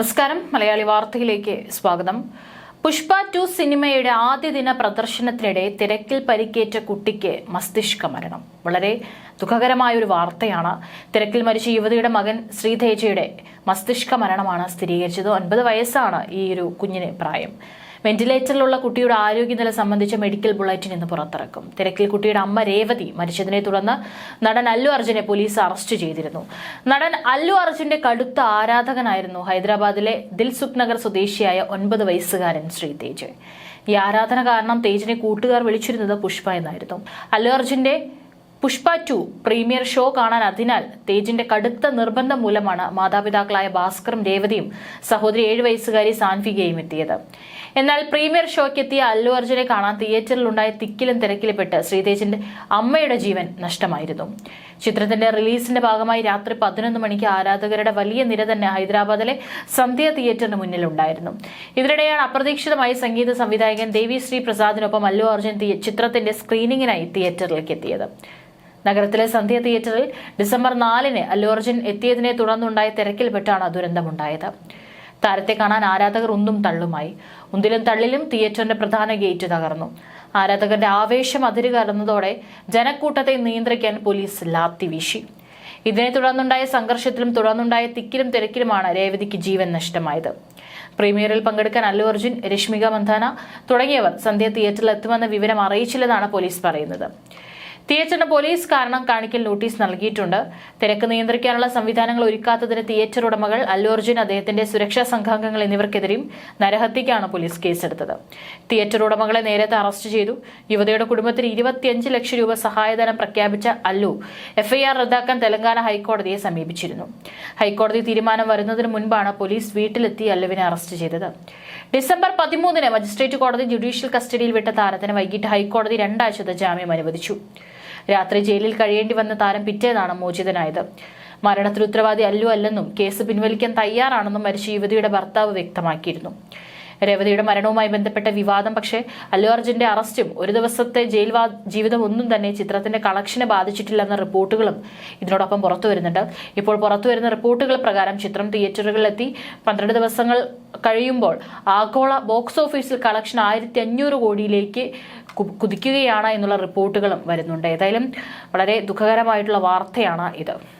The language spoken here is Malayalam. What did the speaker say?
നമസ്കാരം. മലയാളി വാർത്തയിലേക്ക് സ്വാഗതം. പുഷ്പ ടു സിനിമയുടെ ആദ്യ ദിന പ്രദർശനത്തിനിടെ തിരക്കിൽ പരിക്കേറ്റ കുട്ടിക്ക് മസ്തിഷ്ക മരണം. വളരെ ദുഃഖകരമായ ഒരു വാർത്തയാണ്. തിരക്കിൽ മരിച്ച യുവതിയുടെ മകൻ ശ്രീതേജയുടെ മസ്തിഷ്ക മരണമാണ് സ്ഥിരീകരിച്ചത്. ഒൻപത് വയസ്സാണ് ഈ ഒരു കുഞ്ഞിന് പ്രായം. വെന്റിലേറ്ററിലുള്ള കുട്ടിയുടെ ആരോഗ്യനില സംബന്ധിച്ച മെഡിക്കൽ ബുള്ളറ്റിൻ ഇന്ന് പുറത്തിറക്കും. തിരക്കിൽ കുട്ടിയുടെ അമ്മ രേവതി മരിച്ചതിനെ തുടർന്ന് നടൻ അല്ലു അർജുനെ പോലീസ് അറസ്റ്റ് ചെയ്തിരുന്നു. നടൻ അല്ലു അർജുന്റെ കടുത്ത ആരാധകനായിരുന്നു ഹൈദരാബാദിലെ ദിൽസുഖ് നഗർ സ്വദേശിയായ ഒൻപത് വയസ്സുകാരൻ ശ്രീ തേജ്. ഈ ആരാധന കാരണം തേജിനെ കൂട്ടുകാർ വിളിച്ചിരുന്നത് പുഷ്പ എന്നായിരുന്നു. അല്ലു അർജുന്റെ പുഷ്പ ടു പ്രീമിയർ ഷോ കാണാൻ അതിനാൽ തേജിന്റെ കടുത്ത നിർബന്ധം മൂലമാണ് മാതാപിതാക്കളായ ഭാസ്കറും രേവതിയും സഹോദരി ഏഴ് വയസ്സുകാരി സാൻഫികയും എത്തിയത്. എന്നാൽ പ്രീമിയർ ഷോയ്ക്ക് എത്തിയ അല്ലു അർജുനെ കാണാൻ തിയേറ്ററിലുണ്ടായ തിക്കിലും തിരക്കിലുപെട്ട് ശ്രീതേജിന്റെ അമ്മയുടെ ജീവൻ നഷ്ടമായിരുന്നു. ചിത്രത്തിന്റെ റിലീസിന്റെ ഭാഗമായി രാത്രി പതിനൊന്ന് മണിക്ക് ആരാധകരുടെ വലിയ നിര തന്നെ ഹൈദരാബാദിലെ സന്ധ്യ തിയേറ്ററിന് മുന്നിലുണ്ടായിരുന്നു. ഇതിനിടെയാണ് അപ്രതീക്ഷിതമായി സംഗീത സംവിധായകൻ ദേവി ശ്രീ പ്രസാദിനൊപ്പം അല്ലു അർജുൻ ചിത്രത്തിന്റെ സ്ക്രീനിങ്ങിനായി തിയേറ്ററിലേക്ക് എത്തിയത്. നഗരത്തിലെ സന്ധ്യ തിയേറ്ററിൽ ഡിസംബർ നാലിന് അല്ലു അർജുൻ എത്തിയതിനെ തുടർന്നുണ്ടായ തിരക്കിൽപ്പെട്ടാണ് ദുരന്തമുണ്ടായത്. താരത്തെ കാണാൻ ആരാധകർ ഉന്തും തള്ളുമായി. ഉന്തിലും തള്ളിലും തിയേറ്ററിന്റെ പ്രധാന ഗേറ്റ് തകർന്നു. ആരാധകരുടെ ആവേശം അതിര് കടന്നതോടെ ജനക്കൂട്ടത്തെ നിയന്ത്രിക്കാൻ പോലീസ് ലാത്തി വീശി. ഇതിനെ തുടർന്നുണ്ടായ സംഘർഷത്തിലും തുടർന്നുണ്ടായ തിക്കിലും തിരക്കിലുമാണ് രേവതിക്ക് ജീവൻ നഷ്ടമായത്. പ്രീമിയറിൽ പങ്കെടുക്കാൻ അല്ലു അർജുൻ രശ്മിക മന്ദാന തുടങ്ങിയവർ സന്ധ്യ തിയേറ്ററിൽ എത്തുമെന്ന വിവരം അറിയിച്ചില്ലെന്നാണ് പോലീസ് പറയുന്നത്. തിയേറ്ററിന് പോലീസ് കാരണം കാണിക്കൽ നോട്ടീസ് നൽകിയിട്ടുണ്ട്. തിരക്ക് നിയന്ത്രിക്കാനുള്ള സംവിധാനങ്ങൾ ഒരുക്കാത്തതിന് തിയേറ്റർ ഉടമകൾ അല്ലു അർജുൻ അദ്ദേഹത്തിന്റെ സുരക്ഷാ സംഘാംഗങ്ങൾ എന്നിവർക്കെതിരെയും നരഹത്യക്കാണ് പോലീസ് കേസെടുത്തത്. തിയേറ്റർ ഉടമകളെ നേരത്തെ അറസ്റ്റ് ചെയ്തു. യുവതിയുടെ കുടുംബത്തിന് ഇരുപത്തിയഞ്ച് ലക്ഷം രൂപ സഹായധനം പ്രഖ്യാപിച്ച അല്ലു എഫ്ഐആർ റദ്ദാക്കാൻ തെലങ്കാന ഹൈക്കോടതിയെ സമീപിച്ചിരുന്നു. ഹൈക്കോടതി തീരുമാനം വരുന്നതിന് മുൻപാണ് പോലീസ് വീട്ടിലെത്തി അല്ലുവിനെ അറസ്റ്റ് ചെയ്തത്. ഡിസംബർ പതിമൂന്നിന് മജിസ്ട്രേറ്റ് കോടതി ജുഡീഷ്യൽ കസ്റ്റഡിയിൽ വിട്ട താരത്തിന് വൈകിട്ട് ഹൈക്കോടതി രണ്ടാഴ്ചത്തെ ജാമ്യം അനുവദിച്ചു. രാത്രി ജയിലിൽ കഴിയേണ്ടി വന്ന താരം പിറ്റേതാണ് മോചിതനായത്. മരണത്തിൽ ഉത്തരവാദി അല്ലു അല്ലെന്നും കേസ് പിൻവലിക്കാൻ തയ്യാറാണെന്നും മരിച്ച യുവതിയുടെ ഭർത്താവ് വ്യക്തമാക്കിയിരുന്നു. രേവതിയുടെ മരണവുമായി ബന്ധപ്പെട്ട വിവാദം പക്ഷേ അല്ലു അർജുന്റെ അറസ്റ്റും ഒരു ദിവസത്തെ ജയിൽ ജീവിതം ഒന്നും തന്നെ ചിത്രത്തിന്റെ കളക്ഷനെ ബാധിച്ചിട്ടില്ലെന്ന റിപ്പോർട്ടുകളും ഇതിനോടൊപ്പം പുറത്തു വരുന്നുണ്ട്. ഇപ്പോൾ പുറത്തു വരുന്ന റിപ്പോർട്ടുകൾ പ്രകാരം ചിത്രം തിയേറ്ററുകളിലെത്തി. പന്ത്രണ്ട് ദിവസങ്ങൾ കഴിയുമ്പോൾ ആഗോള ബോക്സ് ഓഫീസിൽ കളക്ഷൻ ആയിരത്തി അഞ്ഞൂറ് കോടിയിലേക്ക് കുതിക്കുകയാണ് എന്നുള്ള റിപ്പോർട്ടുകളും വരുന്നുണ്ട്. ഏതായാലും വളരെ ദുഃഖകരമായിട്ടുള്ള വാർത്തയാണ് ഇത്.